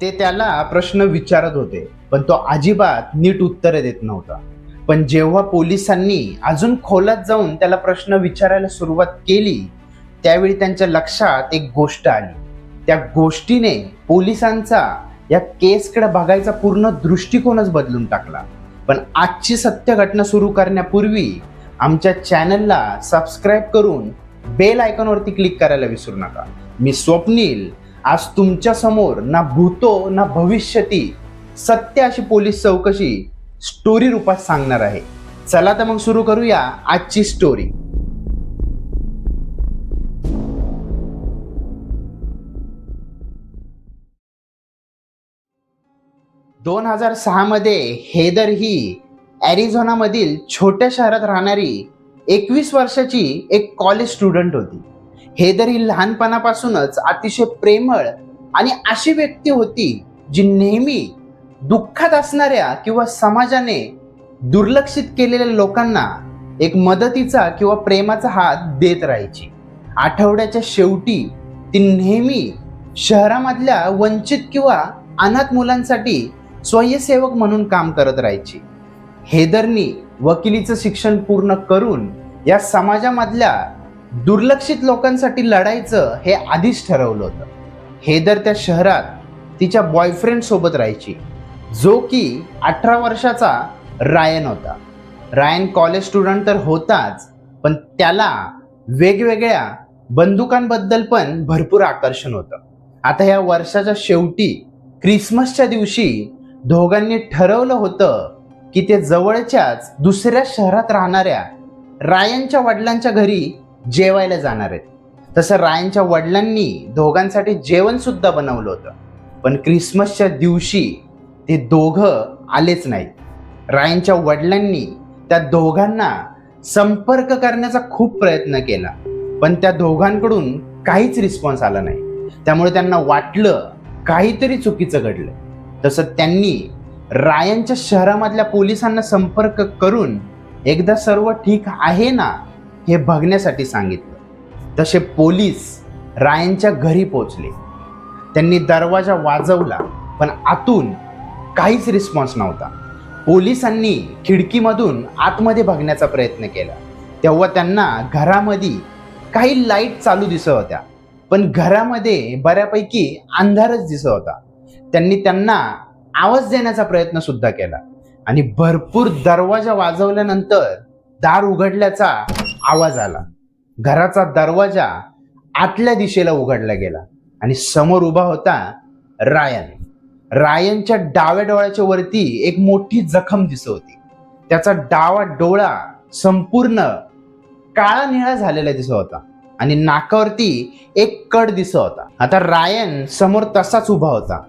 ते त्याला प्रश्न विचारत होते पण तो अजिबात नीट उत्तर देत नव्हता. पण जेव्हा पोलिसांनी अजून खोलात जाऊन त्याला प्रश्न विचारायला सुरुवात केली त्यावेळी त्यांच्या लक्षात एक गोष्ट आली. त्या गोष्टीने पोलिसांचा या केसकडे बघायचा पूर्ण दृष्टिकोनच बदलून टाकला. पण आजची सत्य घटना सुरू करण्यापूर्वी आमच्या चॅनलला सबस्क्राईब करून बेल आयकॉनवरती क्लिक करायला विसरू नका. मी स्वप्नील आज तुमच्यासमोर ना भूतो ना भविष्यती सत्य अशी पोलीस चौकशी स्टोरी रूपात सांगणार आहे. चला तर मग सुरू करूया आजची स्टोरी दोन हजार सहा मध्ये हेदर ही ॲरिझोनामधील छोट्या शहरात राहणारी एकवीस वर्षाची एक कॉलेज स्टुडंट होती. हेदरी ही लहानपणापासूनच अतिशय प्रेमळ आणि अशी व्यक्ती होती जी नेहमी दुःखात असणाऱ्या किंवा समाजाने दुर्लक्षित केलेल्या लोकांना एक मदतीचा किंवा प्रेमाचा हात देत राहायची. आठवड्याच्या शेवटी ती नेहमी शहरामधल्या वंचित किंवा अनाथ मुलांसाठी स्वयंसेवक म्हणून काम करत राहायची. हेदरनी वकिलीचं शिक्षण पूर्ण करून या समाजामधल्या दुर्लक्षित लोकांसाठी लढायचं हे आधीच ठरवलं होतं. हेदर त्या शहरात तिच्या बॉयफ्रेंड सोबत राहायची जो की अठरा वर्षाचा रायन होता. रायन कॉलेज स्टुडंट तर होताच पण त्याला वेगवेगळ्या बंदुकांबद्दल पण भरपूर आकर्षण होतं. आता या वर्षाच्या शेवटी क्रिसमसच्या दिवशी दोघांनी ठरवलं होतं की ते जवळच्याच दुसऱ्या शहरात राहणाऱ्या रायनच्या वडिलांच्या घरी जेवायला जाणार आहेत. तसं रायनच्या वडिलांनी दोघांसाठी जेवण सुद्धा बनवलं होतं. पण क्रिसमसच्या दिवशी ते दोघं आलेच नाहीत. रायनच्या वडिलांनी त्या दोघांना संपर्क करण्याचा खूप प्रयत्न केला. पण त्या दोघांकडून काहीच रिस्पॉन्स आला नाही. त्यामुळे त्यांना वाटलं काहीतरी चुकीचं घडलं. तसं त्यांनी रायनच्या शहरामधल्या पोलिसांना संपर्क करून एकदा सर्व ठीक आहे ना? हे बघण्यासाठी सांगितलं. तसे पोलीस रायनच्या घरी पोचले त्यांनी दरवाजा वाजवला पण आतून काहीच रिस्पॉन्स नव्हता. पोलिसांनी खिडकीमधून आतमध्ये बघण्याचा प्रयत्न केला. तेव्हा त्यांना घरामध्ये काही लाइट चालू दिसत होत्या पण घरामध्ये बऱ्यापैकी अंधारच दिसत होता. त्यांनी त्यांना आवाज देण्याचा प्रयत्न सुद्धा केला. आणि भरपूर दरवाजा वाजवल्यानंतर दार उघडल्याचा आवाज आला. घराचा दरवाजा आतल्या दिशेला उघडला गेला आणि समोर उभा होता रायन. रायनच्या डाव्या डोळ्याच्या वरती एक मोठी जखम दिसत होती. त्याचा डावा डोळा संपूर्ण काळा निळा झालेला दिसत होता आणि नाकावरती एक कड दिसत होता. आता रायन समोर तसाच उभा होता.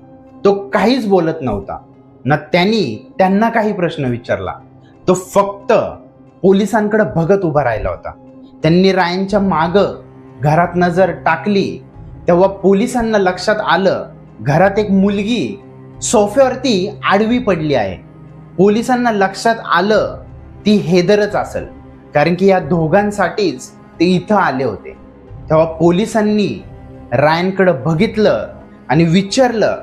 तो काहीच बोलत नव्हता. ना त्यांनी त्यांना काही प्रश्न विचारला. तो फक्त पोलिसांकडे बघत उभा राहिला होता. त्यांनी रायनच्या माग घरात नजर टाकली. तेव्हा पोलिसांना लक्षात आलं घरात एक मुलगी सोफ्यावरती आडवी पडली आहे. पोलिसांना लक्षात आलं ती हेदरच असेल. कारण की या दोघांसाठीच ते इथं आले होते. तेव्हा पोलिसांनी रायनकडे बघितलं आणि विचारलं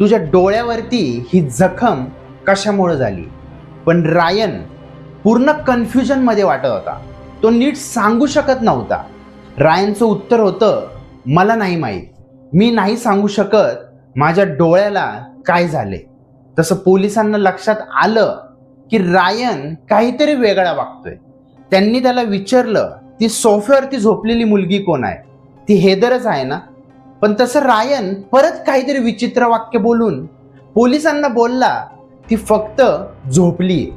तुझ्या डोळ्यावरती ही जखम कशामुळे झाली? पण रायन पूर्ण कन्फ्युजनमध्ये वाटत होता. तो नीट सांगू शकत नव्हता. रायनचं उत्तर होतं मला नाही माहीत. मी नाही सांगू शकत माझ्या डोळ्याला काय झाले. तसं पोलिसांना लक्षात आलं की रायन काहीतरी वेगळा वागतोय. त्यांनी त्याला विचारलं ती सोफ्यावरती झोपलेली मुलगी कोण आहे? ती हेदरच आहे ना. पण तसं रायन परत काहीतरी विचित्र वाक्य बोलून पोलिसांना बोलला ती फक्त झोपली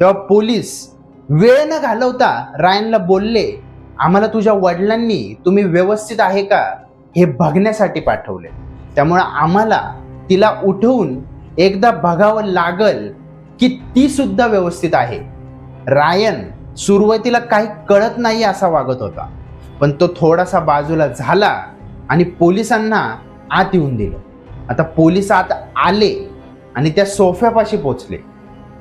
तेव्हा पोलीस वेळ न घालवता रायनला बोलले आम्हाला तुझ्या वडिलांनी तुम्ही व्यवस्थित आहे का हे बघण्यासाठी पाठवले. त्यामुळं आम्हाला तिला उठवून एकदा बघावं लागल की ती सुद्धा व्यवस्थित आहे. रायन सुरुवातीला काही कळत नाही असा वागत होता पण तो थोडासा बाजूला झाला आणि पोलिसांना आत येऊन दिलं. आता पोलीस आत आले आणि त्या सोफ्यापाशी पोचले.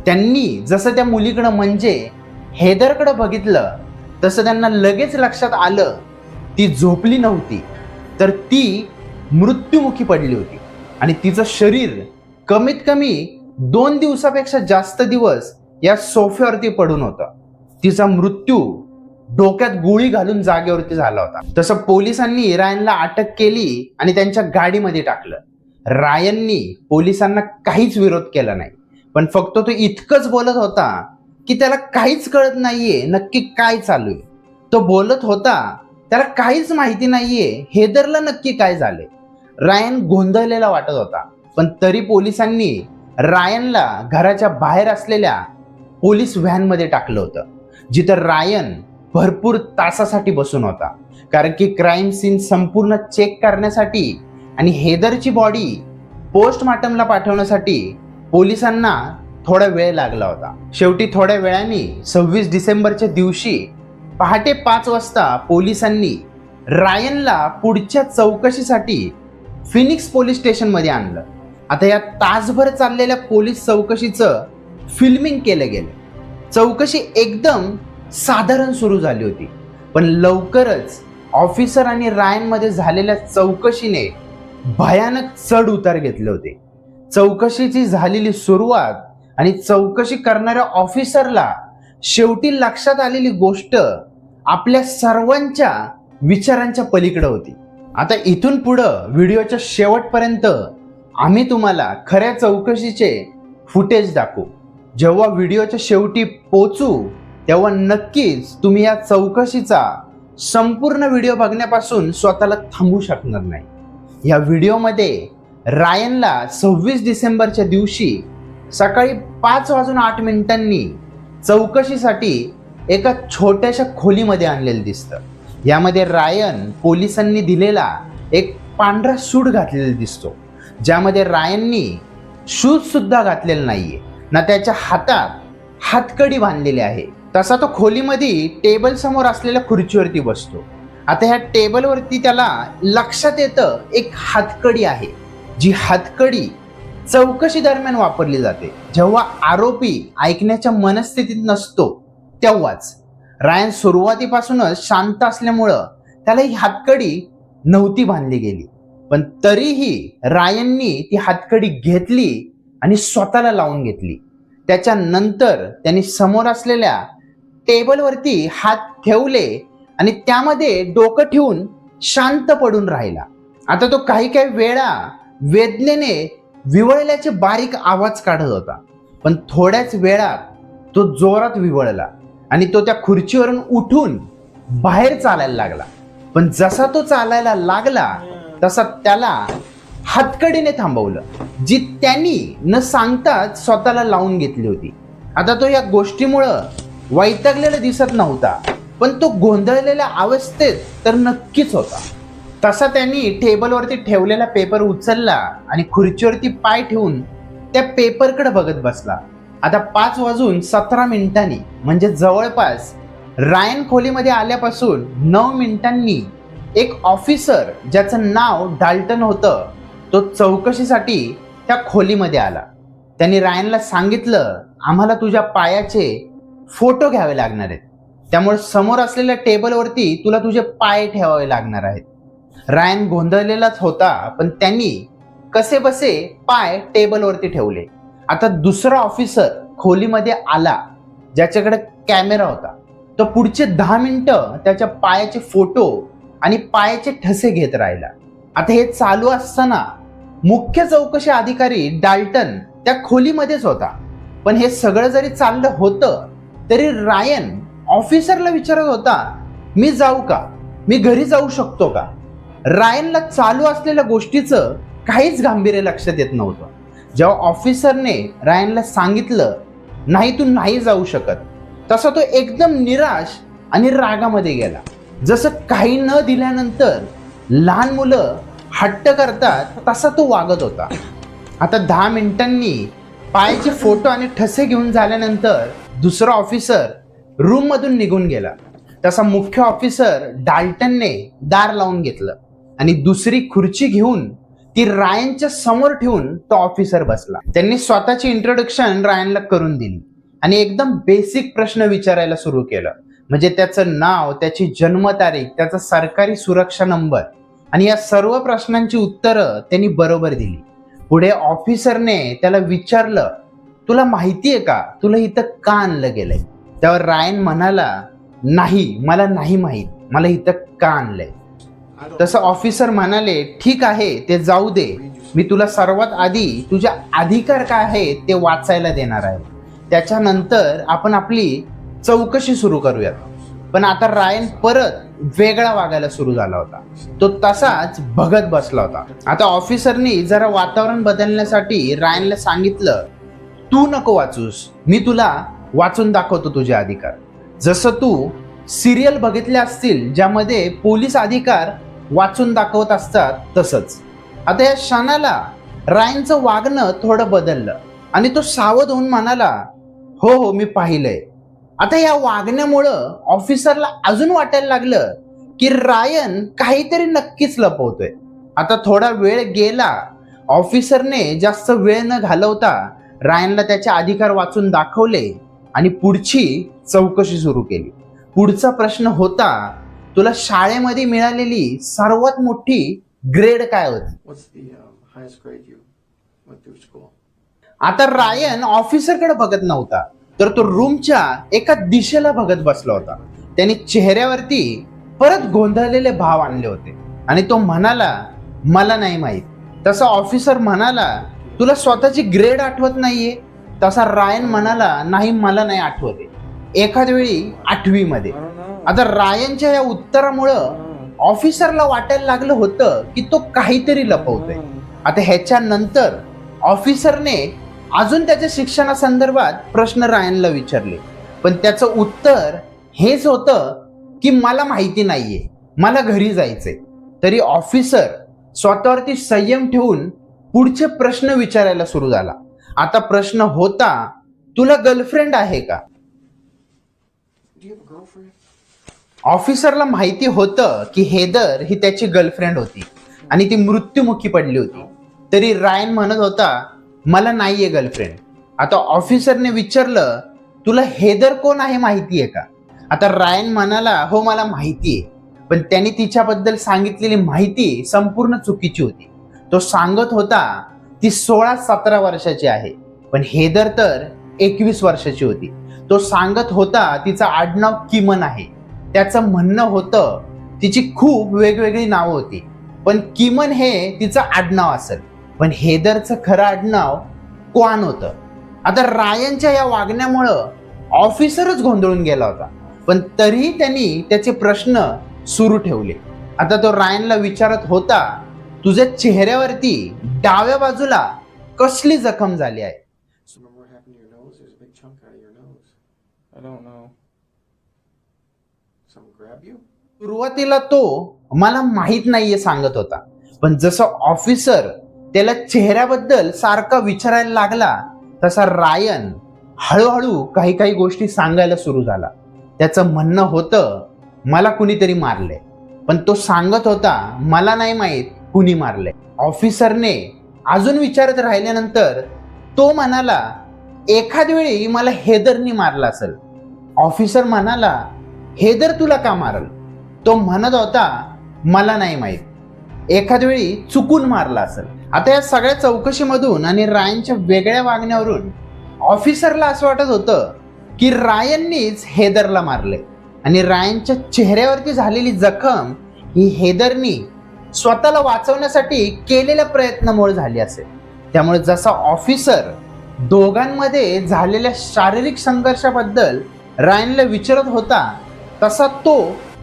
त्यांनी जसं त्या मुलीकडं म्हणजे हेदरकडं बघितलं तसं त्यांना लगेच लक्षात आलं ती झोपली नव्हती. तर ती मृत्युमुखी पडली होती. आणि तिचं शरीर कमीत कमी दोन दिवसापेक्षा जास्त दिवस या सोफ्यावरती पडून होतं. तिचा मृत्यू डोक्यात गोळी घालून जागेवरती झाला होता. तसं पोलिसांनी रायनला अटक केली आणि त्यांच्या गाडीमध्ये टाकलं. रायननी पोलिसांना काहीच विरोध केला नाही. पण फक्त तो इतकंच बोलत होता की त्याला काहीच कळत नाहीये नक्की काय चालू आहे. तो बोलत होता त्याला काहीच माहिती नाहीये हेदरला नक्की काय झाले रायन गोंधळलेला वाटत होता पण तरी पोलिसांनी रायनला घराच्या बाहेर असलेल्या पोलीस व्हॅनमध्ये टाकलं होतं जिथं रायन भरपूर तासासाठी बसून होता. कारण की क्राईम सीन संपूर्ण चेक करण्यासाठी आणि हेदरची बॉडी पोस्टमार्टमला पाठवण्यासाठी पोलिसांना थोडा वेळ लागला होता. शेवटी थोड्या वेळाने सव्वीस डिसेंबरच्या दिवशी पहाटे पाच वाजता पोलिसांनी रायनला पुढच्या चौकशीसाठी फिनिक्स पोलीस स्टेशनमध्ये आणलं. आता या तासभर चाललेल्या पोलीस चौकशीचं फिल्मिंग केलं गेलं. चौकशी एकदम साधारण सुरू झाली होती. पण लवकरच ऑफिसर आणि रायनमध्ये झालेल्या चौकशीने भयानक चढ उतार घेतले होते. चौकशीची झालेली सुरुवात आणि चौकशी करणाऱ्या ऑफिसरला शेवटी लक्षात आलेली गोष्ट आपल्या सर्वांच्या विचारांच्या पलीकडे होती. आता इथून पुढं व्हिडिओच्या शेवटपर्यंत आम्ही तुम्हाला खऱ्या चौकशीचे फुटेज दाखवू. जेव्हा व्हिडिओच्या शेवटी पोचू तेव्हा नक्कीच तुम्ही या चौकशीचा संपूर्ण व्हिडिओ बघण्यापासून स्वतःला थांबू शकणार नाही. या व्हिडिओमध्ये रायनला सव्वीस डिसेंबरच्या दिवशी सकाळी पाच वाजून आठ मिनिटांनी चौकशीसाठी एका छोट्याशा खोलीमध्ये आणलेलं दिसतं. यामध्ये रायन पोलिसांनी दिलेला एक पांढरा सूट घातलेला दिसतो. ज्यामध्ये रायननी शूजसुद्धा घातलेला घातलेला नाहीये. ना त्याच्या हातात हातकडी बांधलेली आहे. तसा तो खोलीमध्ये टेबल समोर असलेल्या खुर्चीवरती बसतो. आता ह्या टेबलवरती त्याला लक्षात येतं एक हातकडी आहे. जी हातकडी चौकशी दरम्यान वापरली जाते. जेव्हा आरोपी ऐकण्याच्या मनस्थितीत नसतो तेव्हाच. रायन सुरुवातीपासूनच शांत असल्यामुळं त्याला ही हातकडी नव्हती बांधली गेली. पण तरीही रायननी ती हातकडी घेतली आणि स्वतःला लावून घेतली. त्याच्यानंतर त्यांनी समोर असलेल्या टेबलवरती हात ठेवले आणि त्यामध्ये डोकं ठेवून शांत पडून राहिला. आता तो काही काही वेळा वेदनेने विवळल्याचे बारीक आवाज काढत होता. पण थोड्याच वेळात तो जोरात विवळला आणि तो त्या खुर्चीवरून उठून बाहेर चालायला लागला. पण जसा तो चालायला लागला तसा त्याला हातकडीने थांबवलं जी त्यांनी न सांगताच स्वतःला लावून घेतली होती. आता तो या गोष्टीमुळं वैतागलेला दिसत नव्हता पण तो गोंधळलेल्या अवस्थेत तर नक्कीच होता. तसा त्यांनी टेबलवरती ठेवलेला पेपर उचलला आणि खुर्चीवरती पाय ठेवून त्या पेपरकडे बघत बसला. आता पाच वाजून सतरा मिनिटांनी म्हणजे जवळपास रायन खोलीमध्ये आल्यापासून नऊ मिनिटांनी एक ऑफिसर ज्याचं नाव डाल्टन होतं तो चौकशीसाठी त्या खोलीमध्ये आला. त्यांनी रायनला सांगितलं आम्हाला तुझ्या पायाचे फोटो घ्यावे लागणार आहेत. त्यामुळे समोर असलेल्या टेबलवरती तुला तुझे पाय ठेवावे लागणार आहेत. रायन गोंधळलेलाच होता पण त्यांनी कसे बसे पाय टेबलवरती ठेवले. आता दुसरा ऑफिसर खोलीमध्ये आला ज्याच्याकडे कॅमेरा होता. तो पुढचे दहा मिनटं त्याच्या पायाचे फोटो आणि पायाचे ठसे घेत राहिला. आता हे चालू असताना मुख्य चौकशी अधिकारी डाल्टन त्या खोलीमध्येच होता. पण हे सगळं जरी चाललं होतं तरी रायन ऑफिसरला विचारत होता मी जाऊ का? मी घरी जाऊ शकतो का? रायनला चालू असलेल्या गोष्टीचं काहीच गांभीर्य लक्षात येत नव्हतं. जेव्हा ऑफिसरने रायनला सांगितलं नाही तू नाही जाऊ शकत. तसा तो एकदम निराश आणि रागामध्ये गेला. जसं काही न दिल्यानंतर लहान मुलं हट्ट करतात तसा तो वागत होता. आता दहा मिनिटांनी पायाचे फोटो आणि ठसे घेऊन झाल्यानंतर दुसरा ऑफिसर रूममधून निघून गेला. तसा मुख्य ऑफिसर डाल्टनने दार लावून घेतलं. आणि दुसरी खुर्ची घेऊन ती रायनच्या समोर ठेवून तो ऑफिसर बसला. त्यांनी स्वतःची इंट्रोडक्शन रायनला करून दिली. आणि एकदम बेसिक प्रश्न विचारायला सुरू केलं. म्हणजे त्याचं नाव त्याची जन्मतारीख त्याचा सरकारी सुरक्षा नंबर आणि या सर्व प्रश्नांची उत्तरं त्यांनी बरोबर दिली. पुढे ऑफिसरने त्याला विचारलं तुला माहिती आहे का? तुला इथं का आणलं गेलंय? त्यावर रायन म्हणाला नाही मला नाही माहीत. मला इथं का आणलंय? तसं ऑफिसर म्हणाले ठीक आहे ते जाऊ दे. मी तुला सर्वात आधी तुझे अधिकार काय आहे ते वाचायला देणार आहे. त्याच्यानंतर आपण आपली चौकशी सुरू करूयात. पण आता रायन परत वेगळा वागायला सुरू झाला होता. तो तसाच बघत बसला होता. आता ऑफिसरनी जरा वातावरण बदलण्यासाठी रायनला सांगितलं तू नको वाचूस. मी तुला वाचून दाखवतो तुझे अधिकार. जसं तू सिरियल बघितले असतील ज्यामध्ये पोलीस अधिकार वाचून दाखवत असतात तसंच. आता या क्षणाला रायनचं वागणं थोडं बदललं आणि तो सावध होऊन म्हणाला हो हो मी पाहिलंय. आता या वागण्यामुळं ऑफिसरला अजून वाटायला लागलं की रायन काहीतरी नक्कीच लपवतोय. आता थोडा वेळ गेला ऑफिसरने जास्त वेळ न घालवता रायनला त्याचे अधिकार वाचून दाखवले आणि पुढची चौकशी सुरू केली. पुढचा प्रश्न होता तुला शाळेमध्ये मिळालेली सर्वात मोठी ग्रेड काय होती? School? आता रायन ऑफिसरकडे बघत नव्हता तर तो रूमच्या एका दिशेला बघत बसला होता. त्याने चेहऱ्यावरती परत गोंधळलेले भाव आणले होते. आणि तो म्हणाला मला नाही माहीत. तसा ऑफिसर म्हणाला तुला स्वतःची ग्रेड आठवत नाहीये? तसा रायन म्हणाला नाही मला नाही आठवते एखाद वेळी आठवीमध्ये. आता रायनच्या या उत्तरामुळं ऑफिसरला वाटायला लागलं होतं की तो काहीतरी लपवतोय. आता ह्याच्यानंतर ऑफिसरने अजून त्याच्या शिक्षणासंदर्भात प्रश्न रायनला विचारले. पण त्याचं उत्तर हेच होतं की मला माहिती नाहीये. मला घरी जायचंय. तरी ऑफिसर स्वतःवरती संयम ठेवून पुढचे प्रश्न विचारायला सुरू झाला. आता प्रश्न होता तुला गर्लफ्रेंड आहे का? ऑफिसरला माहिती होतं की हेदर ही त्याची गर्लफ्रेंड होती आणि ती मृत्युमुखी पडली होती. तरी रायन म्हणत होता मला नाहीये गर्लफ्रेंड आता ऑफिसरने विचारलं तुला हेदर कोण आहे माहिती आहे का? आता रायन म्हणाला हो मला माहिती आहे पण त्याने तिच्याबद्दल सांगितलेली माहिती संपूर्ण चुकीची होती. तो सांगत होता ती सोळा सतरा वर्षाची आहे पण हेदर तर एकवीस वर्षाची होती. तो सांगत होता तिचं आडनाव किमन आहे. त्याचं म्हणणं होतं तिची खूप वेगवेगळी नावं होती. पण किमन हे तिचं आडनाव असेल. पण हेदरचं खरं आडनाव क्वान होतं. आता रायनच्या या वागण्यामुळं ऑफिसरच गोंधळून गेला होता. पण तरीही त्यांनी त्याचे प्रश्न सुरू ठेवले. आता तो रायनला विचारत होता तुझ्या चेहऱ्यावरती डाव्या बाजूला कसली जखम झाली आहे? सुरुवातीला तो मला माहीत नाहीये सांगत होता. पण जसं ऑफिसर त्याला चेहऱ्याबद्दल सारखा विचारायला लागला तसा रायन हळूहळू काही काही गोष्टी सांगायला सुरू झाला. त्याचं म्हणणं होतं मला कुणीतरी मारलंय. पण तो सांगत होता मला नाही माहीत कुणी मारलंय. ऑफिसरने अजून विचारत राहिल्यानंतर तो म्हणाला एखाद वेळी मला हेदरनी मारला असेल. ऑफिसर म्हणाला हेदर तुला का मारल? तो म्हणत होता मला नाही माहीत. एखाद वेळी चुकून मारला असेल. आता या सगळ्या चौकशीमधून आणि रायनच्या वेगळ्या वागण्यावरून ऑफिसरला असं वाटत होतं की रायननीच हेदरला मारले. आणि रायनच्या चेहऱ्यावरती झालेली जखम ही हेदरनी स्वतःला वाचवण्यासाठी केलेल्या प्रयत्नामुळे झाली असेल. त्यामुळे जसा ऑफिसर दोघांमध्ये झालेल्या शारीरिक संघर्षाबद्दल रायनला विचारत होता तसा तो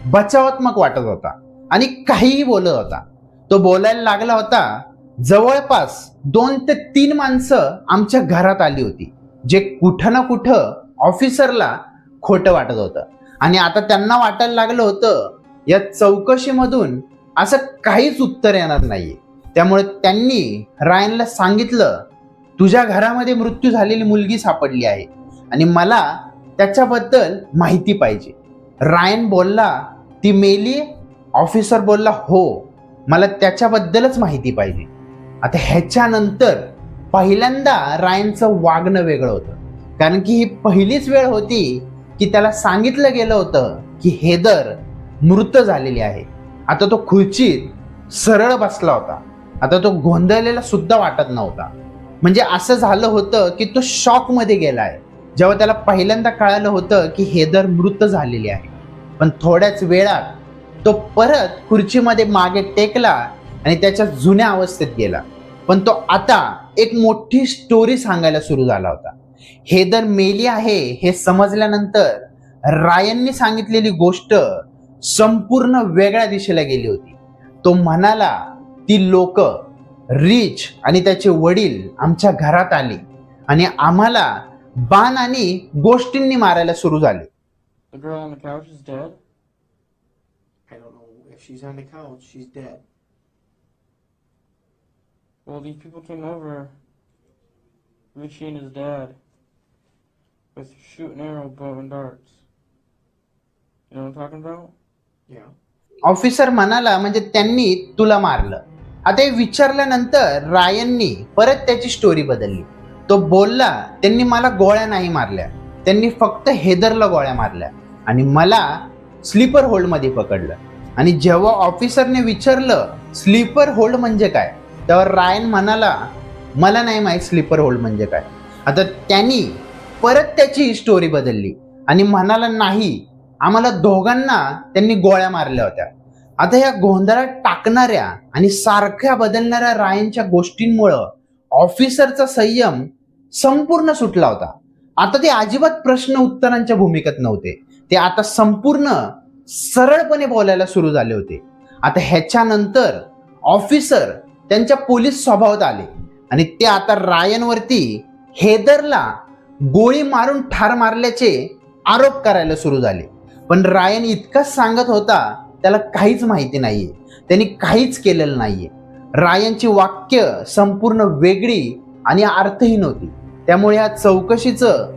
बचावात्मक वाटत होता आणि काहीही बोलत होता. तो बोलायला लागला होता जवळपास दोन ते तीन माणसं आमच्या घरात आली होती जे कुठं ना कुठं ऑफिसरला खोटं वाटत होतं. आणि आता त्यांना वाटायला लागलं होतं या चौकशीमधून असं काहीच उत्तर येणार नाही त्यामुळे त्यांनी रायनला सांगितलं तुझ्या घरामध्ये मृत्यू झालेली मुलगी सापडली आहे आणि मला त्याच्याबद्दल माहिती पाहिजे. रायन बोलला ती मेली? ऑफिसर बोलला हो मला त्याच्याबद्दलच माहिती पाहिजे. आता ह्याच्यानंतर पहिल्यांदा रायनचं वागणं वेगळं होतं. कारण की ही पहिलीच वेळ होती की त्याला सांगितलं गेलं होतं की हेदर मृत झालेली आहे. आता तो खुर्चीत सरळ बसला होता. आता तो गोंधळलेला सुद्धा वाटत नव्हता. म्हणजे असं झालं होतं की तो शॉकमध्ये गेला आहे. जेव्हा त्याला पहिल्यांदा कळालं होतं की हेदर मृत झालेली आहे पण थोड्याच वेळात तो परत खुर्चीमध्ये मागे टेकला आणि त्याच्या जुन्या अवस्थेत गेला. पण तो आता एक मोठी स्टोरी सांगायला सुरू झाला होता. हेदर मेली आहे हे समजल्यानंतर रायनने सांगितलेली गोष्ट संपूर्ण वेगळ्या दिशेला गेली होती. तो म्हणाला ती लोक रिच आणि त्याचे वडील आमच्या घरात आली आणि आम्हाला बाण आणि गोष्टींनी मारायला सुरू झाले The girl on the couch is dead? I don't know if she's on the couch. She's dead. Well, these people came over, Richie and his dad, with shooting arrow, bow, and darts. You know what I'm talking about? Yeah. Officer म्हणाला म्हणजे त्यांनी तुला मारलं आता हे विचारल्यानंतर रायननी परत त्याची स्टोरी बदलली तो बोलला त्यांनी मला गोळ्या नाही मारल्या. त्यांनी फक्त हेदरला गोळ्या मारल्या. आणि मला स्लीपर होल्डमध्ये पकडलं. आणि जेव्हा ऑफिसरने विचारलं स्लीपर होल्ड म्हणजे काय? तेव्हा रायन म्हणाला मला नाही माहीत स्लीपर होल्ड म्हणजे काय. आता त्यांनी परत त्याची स्टोरी बदलली. आणि म्हणाला नाही आम्हाला दोघांना त्यांनी गोळ्या मारल्या होत्या. आता या गोंधळात टाकणाऱ्या आणि सारख्या बदलणाऱ्या रायनच्या गोष्टींमुळं ऑफिसरचा संयम संपूर्ण सुटला होता. आता ते अजिबात प्रश्न उत्तरांच्या भूमिकेत नव्हते. ते आता संपूर्ण सरळपणे बोलायला सुरू झाले होते. आता ह्याच्यानंतर ऑफिसर त्यांच्या पोलीस स्वभावात आले. आणि ते आता रायनवरती हेदरला गोळी मारून ठार मारल्याचे आरोप करायला सुरू झाले. पण रायन इतकाच सांगत होता त्याला काहीच माहिती नाहीये. त्यांनी काहीच केलेलं नाहीये. रायनची वाक्य संपूर्ण वेगळी आणि अर्थहीन होती. त्यामुळे या चौकशीचं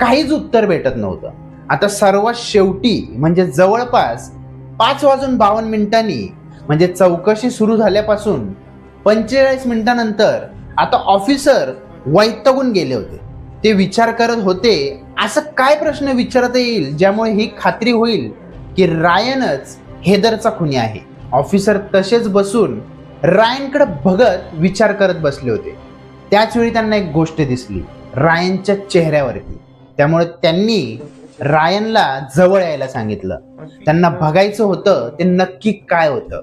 काहीच उत्तर भेटत नव्हतं. आता सर्वात शेवटी म्हणजे जवळपास पाच वाजून बावन्न मिनिटांनी म्हणजे चौकशी सुरू झाल्यापासून पंचेचाळीस मिनिटानंतर आता ऑफिसर वैतागून गेले होते. ते विचार करत होते असं काय प्रश्न विचारता येईल ज्यामुळे ही खात्री होईल की रायनच हेदरचा खुनी आहे. ऑफिसर तसेच बसून रायनकडे बघत विचार करत बसले होते. त्याचवेळी त्यांना एक गोष्ट दिसली. रायनच्या चेहऱ्यावरती. त्यामुळे त्यांनी रायनला जवळ यायला सांगितलं. त्यांना बघायचं होतं ते नक्की काय होतं.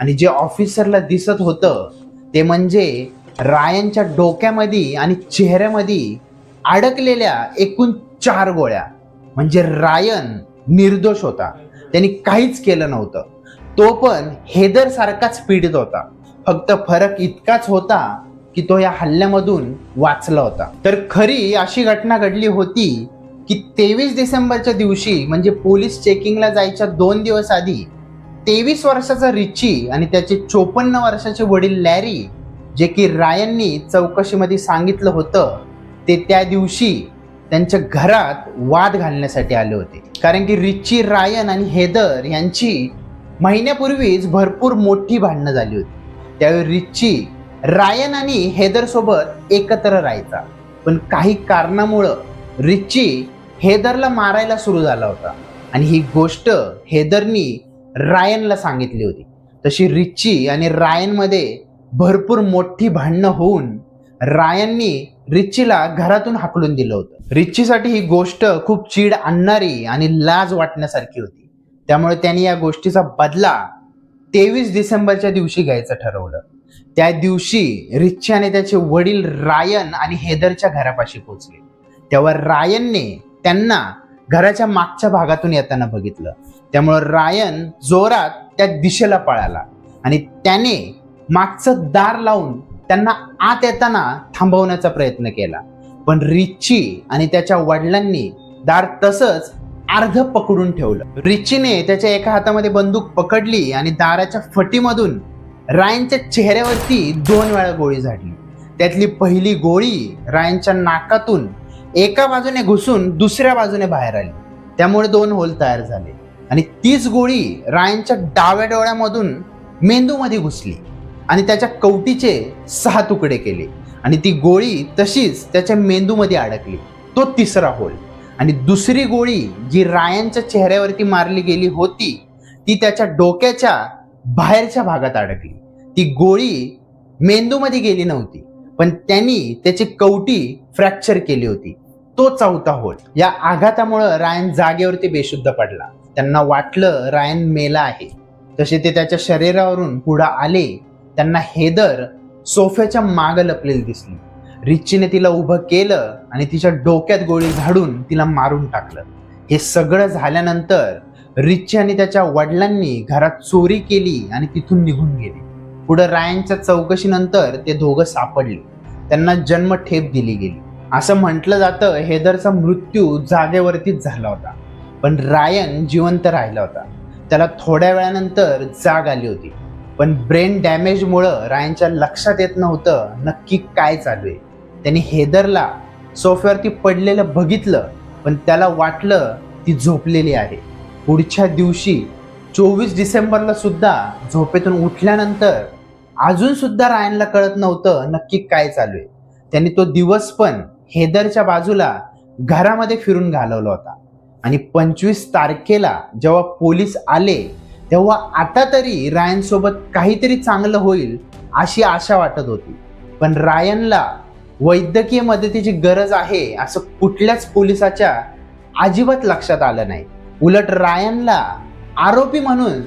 आणि जे ऑफिसरला दिसत होतं ते म्हणजे रायनच्या डोक्यामध्ये आणि चेहऱ्यामध्ये अडकलेल्या एकूण चार गोळ्या. म्हणजे रायन निर्दोष होता. त्यांनी काहीच केलं नव्हतं. तो पण हेदर सारखाच पीडित होता. फक्त फरक इतकाच होता की तो या हल्ल्यामधून वाचला होता. तर खरी अशी घटना घडली होती की तेवीस डिसेंबरच्या दिवशी म्हणजे पोलीस चेकिंगला जायच्या दोन दिवस आधी तेवीस वर्षाचा रिची आणि त्याचे चोपन्न वर्षाचे वडील लॅरी जे की रायननी चौकशीमध्ये सांगितलं होतं ते त्या दिवशी त्यांच्या घरात वाद घालण्यासाठी आले होते. कारण की रिची रायन आणि हेदर यांची महिन्यापूर्वीच भरपूर मोठी भांडणं झाली होती. त्यावेळी रिची रायन आणि हेदर सोबत एकत्र राहायचा. पण काही कारणामुळं रिची हेदरला मारायला सुरू झाला होता. आणि ही गोष्ट हेदरनी रायनला सांगितली होती. तशी रिची आणि रायनमध्ये भरपूर मोठी भांडणं होऊन रायननी रिचीला घरातून हाकलून दिलं होतं. रिचीसाठी ही गोष्ट खूप चीड आणणारी आणि लाज वाटण्यासारखी होती. त्यामुळे त्यांनी या गोष्टीचा बदला तेवीस डिसेंबरच्या दिवशी घ्यायचं ठरवलं. त्या दिवशी रिच्छाने आणि त्याचे वडील रायन आणि हेदरच्या घरापाशी पोहोचले. तेव्हा रायनने त्यांना घराच्या मागच्या भागातून येताना बघितलं. त्यामुळं रायन जोरात त्या दिशेला पळाला आणि त्याने मागचं दार लावून त्यांना आत येताना थांबवण्याचा प्रयत्न केला. पण रिच्ची आणि त्याच्या वडिलांनी दार तसंच अर्ध पकडून ठेवलं. रिचीने त्याच्या एका हातामध्ये बंदूक पकडली आणि दाराच्या फटीमधून रायनच्या चेहऱ्यावरती दोन वेळा गोळी झाडली त्यातली पहिली गोळी रायनच्या नाकातून एका बाजूने घुसून दुसऱ्या बाजूने बाहेर आली. त्यामुळे दोन होल तयार झाले. आणि तीच गोळी रायनच्या डाव्या डोळ्यामधून मेंदूमध्ये घुसली आणि त्याच्या कवटीचे सहा तुकडे केले. आणि ती गोळी तशीच त्याच्या मेंदूमध्ये अडकली. तो तिसरा होल. आणि दुसरी गोळी जी रायनच्या चेहऱ्यावरती मारली गेली होती ती त्याच्या डोक्याच्या बाहेरच्या भागात अडकली. ती गोळी मेंदूमध्ये गेली नव्हती पण त्यांनी त्याची कवटी फ्रॅक्चर केली होती. तो चौथा होल या आघातामुळं रायन जागेवरती बेशुद्ध पडला. त्यांना वाटलं रायन मेला आहे. तसे ते त्याच्या शरीरावरून पुढे आले. त्यांना हेदर सोफ्याच्या माग लपलेली दिसली. रिच्चीने तिला उभं केलं आणि तिच्या डोक्यात गोळी झाडून तिला मारून टाकलं. हे सगळं झाल्यानंतर रिची आणि त्याच्या वडिलांनी घरात चोरी केली आणि तिथून निघून गेले. पुढे रायनच्या चौकशीनंतर ते दोघं सापडले. त्यांना जन्म ठेप दिली गेली. असं म्हटलं जातं हेदरचा मृत्यू जागेवरतीच झाला होता. पण रायन जिवंत राहिला होता. त्याला थोड्या वेळानंतर जाग आली होती. पण ब्रेन डॅमेजमुळं रायनच्या लक्षात येत नव्हतं नक्की काय चालू आहे. त्यांनी हेदरला सोफ्यावरती पडलेलं बघितलं पण त्याला वाटलं ती झोपलेली आहे. पुढच्या दिवशी चोवीस डिसेंबरला सुद्धा झोपेतून उठल्यानंतर अजून सुद्धा रायनला कळत नव्हतं नक्की काय चालू आहे. त्यांनी तो दिवस पण हेदरच्या बाजूला घरामध्ये फिरून घालवला होता. आणि पंचवीस तारखेला जेव्हा पोलीस आले तेव्हा आता तरी रायन सोबत काहीतरी चांगलं होईल अशी आशा वाटत होती. पण रायनला वैद्यकीय मदतीची गरज आहे असं कुठल्याच पोलिसाच्या अजिबात लक्षात आलं नाही. उलट रायनला आरोपी म्हणून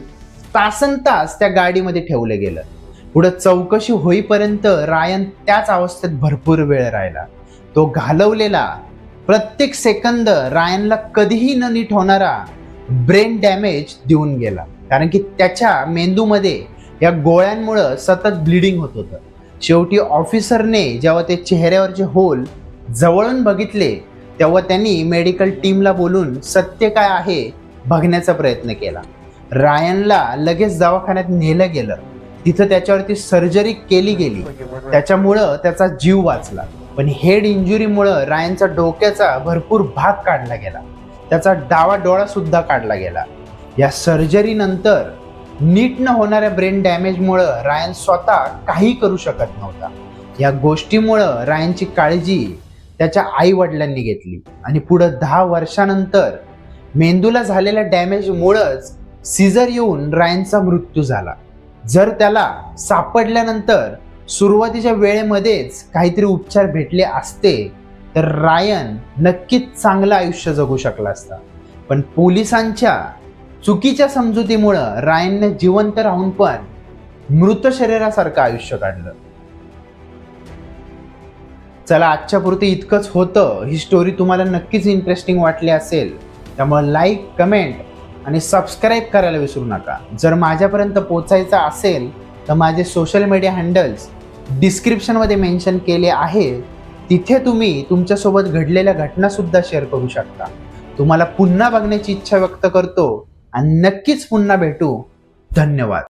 तासन तास त्या गाडीमध्ये ठेवलं गेलं. पुढे चौकशी होईपर्यंत रायन त्याच अवस्थेत भरपूर वेळ राहिला. तो घालवलेला प्रत्येक सेकंद रायनला कधीही न नीट होणारा ब्रेन डॅमेज देऊन गेला. कारण की त्याच्या मेंदूमध्ये या गोळ्यांमुळं सतत ब्लिडिंग होत होतं. शेवटी ऑफिसरने जेव्हा ते चेहऱ्यावरचे होल जवळून बघितले तेव्हा त्यांनी मेडिकल टीमला बोलून सत्य काय आहे बघण्याचा प्रयत्न केला. रायनला लगेच दवाखान्यात नेलं गेलं. तिथं त्याच्यावरती सर्जरी केली गेली. त्याच्यामुळं त्याचा जीव वाचला. पण हेड इंजुरीमुळं रायनचा डोक्याचा भरपूर भाग काढला गेला. त्याचा डावा डोळा सुद्धा काढला गेला. या सर्जरी नंतर नीट न होणाऱ्या ब्रेन डॅमेजमुळं रायन स्वतः काही करू शकत नव्हता. या गोष्टीमुळं रायनची काळजी त्याच्या आई वडिलांनी घेतली. आणि पुढं दहा वर्षानंतर मेंदूला झालेल्या डॅमेजमुळंच सीझर येऊन रायनचा मृत्यू झाला. जर त्याला सापडल्यानंतर सुरुवातीच्या वेळेमध्येच काहीतरी उपचार भेटले असते तर रायन नक्कीच चांगलं आयुष्य जगू शकला असता. पण पोलिसांच्या चुकीच्या समजुतीमुळं रायनने जिवंत राहून पण मृत शरीरासारखं आयुष्य काढलं. चला आजच्या पुरती इतकंच होतं. ही स्टोरी तुम्हाला नक्कीच इंटरेस्टिंग वाटली असेल. त्यामुळे लाईक कमेंट आणि सबस्क्राईब करायला विसरू नका. जर माझ्यापर्यंत पोचायचं असेल तर माझे सोशल मीडिया हँडल्स डिस्क्रिप्शनमध्ये मेन्शन केले आहे. तिथे तुम्ही तुमच्यासोबत घडलेल्या घटनासुद्धा शेअर करू शकता. तुम्हाला पुन्हा बघण्याची इच्छा व्यक्त करतो. आणि नक्कीच पुन्हा भेटू. धन्यवाद.